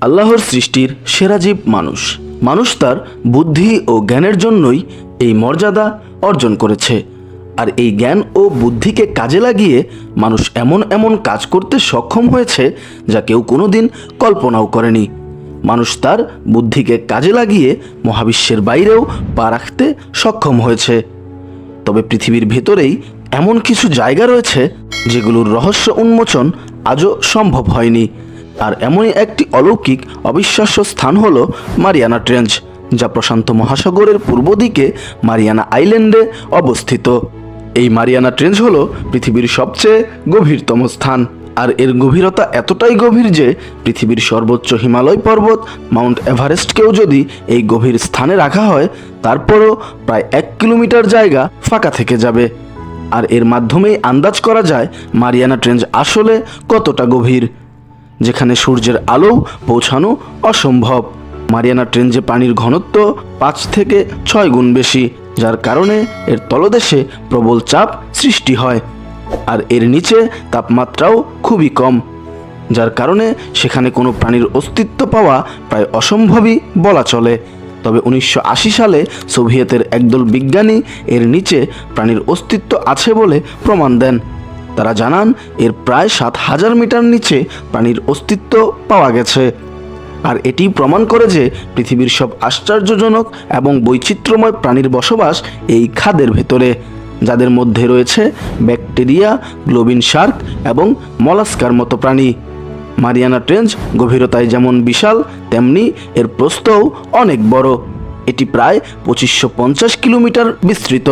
আল্লাহর সৃষ্টির সেরা জীব মানুষ। মানুষ তার বুদ্ধি ও জ্ঞানের জন্যই এই মর্যাদা অর্জন করেছে। আর এই জ্ঞান ও বুদ্ধিকে কাজে লাগিয়ে মানুষ এমন এমন কাজ করতে সক্ষম হয়েছে যা কেউ কোনোদিন কল্পনাও করেনি। মানুষ তার বুদ্ধিকে কাজে লাগিয়ে মহাবিশ্বের বাইরেও পা রাখতে সক্ষম হয়েছে। তবে পৃথিবীর ভেতরেই এমন কিছু জায়গা রয়েছে যেগুলোর রহস্য উন্মোচন আজও সম্ভব হয়নি। আর এমনই একটি অলৌকিক অবিশ্বাস্য স্থান হল মারিয়ানা ট্রেঞ্চ, যা প্রশান্ত মহাসাগরের পূর্ব দিকে মারিয়ানা আইল্যান্ডে অবস্থিত। এই মারিয়ানা ট্রেঞ্চ হল পৃথিবীর সবচেয়ে গভীরতম স্থান, আর এর গভীরতা এতটাই গভীর যে পৃথিবীর সর্বোচ্চ হিমালয় পর্বত মাউন্ট এভারেস্টকেও যদি এই গভীর স্থানে রাখা হয়, তারপরও প্রায় এক কিলোমিটার জায়গা ফাঁকা থেকে যাবে। আর এর মাধ্যমেই আন্দাজ করা যায় মারিয়ানা ট্রেঞ্চ আসলে কতটা গভীর। যেখানে সূর্যের আলো পৌঁছানো অসম্ভব। মারিয়ানা ট্রেঞ্চে পানির ঘনত্ব পাঁচ থেকে ছয় গুণ বেশি, যার কারণে এর তলদেশে প্রবল চাপ সৃষ্টি হয়, আর এর নিচে তাপমাত্রাও খুবই কম, যার কারণে সেখানে কোনো প্রাণীর অস্তিত্ব পাওয়া প্রায় অসম্ভবই বলা চলে। তবে উনিশশো আশি সালে সোভিয়েতের একদল বিজ্ঞানী এর নিচে প্রাণীর অস্তিত্ব আছে বলে প্রমাণ দেন। তারা জানান, এর প্রায় সাত হাজার মিটার নিচে প্রাণীর অস্তিত্ব পাওয়া গেছে। আর এটি প্রমাণ করে যে পৃথিবীর সব আশ্চর্যজনক এবং বৈচিত্র্যময় প্রাণীর বসবাস এই খাদের ভেতরে। যাদের মধ্যে রয়েছে ব্যাকটেরিয়া, গ্লোবিন শার্ক এবং মলাস্কার মতো প্রাণী। মারিয়ানা ট্রেঞ্চ গভীরতায় যেমন বিশাল, তেমনি এর প্রস্থও অনেক বড়। এটি প্রায় পঁচিশশো কিলোমিটার বিস্তৃত।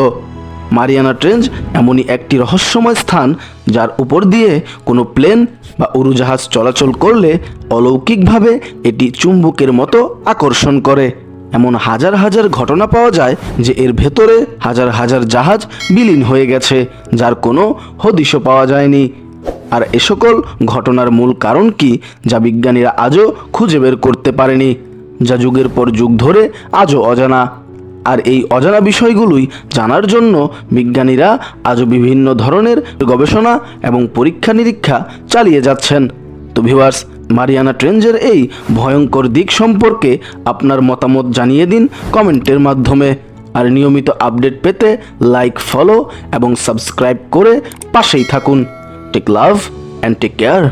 মারিয়ানা ট্রেঞ্জ এমনই একটি রহস্যময় স্থান যার উপর দিয়ে কোনো প্লেন বা উড়োজাহাজ চলাচল করলে অলৌকিকভাবে এটি চুম্বকের মতো আকর্ষণ করে। এমন হাজার হাজার ঘটনা পাওয়া যায় যে এর ভেতরে হাজার হাজার জাহাজ বিলীন হয়ে গেছে, যার কোনো হদিশও পাওয়া যায়নি। আর এ সকল ঘটনার মূল কারণ কি যা বিজ্ঞানীরা আজও খুঁজে বের করতে পারেনি? যা যুগের পর যুগ ধরে আজও অজানা। আর এই অজানা বিষয়গুলোই জানার জন্য বিজ্ঞানীরা আজও বিভিন্ন ধরনের গবেষণা এবং পরীক্ষা নিরীক্ষা চালিয়ে যাচ্ছেন। তো ভিউয়ার্স মারিয়ানা ট্রেঞ্জের এই ভয়ঙ্কর দিক সম্পর্কে আপনার মতামত জানিয়ে দিন কমেন্টের মাধ্যমে। আর নিয়মিত আপডেট পেতে লাইক ফলো এবং সাবস্ক্রাইব করে পাশেই থাকুন। Take love and take care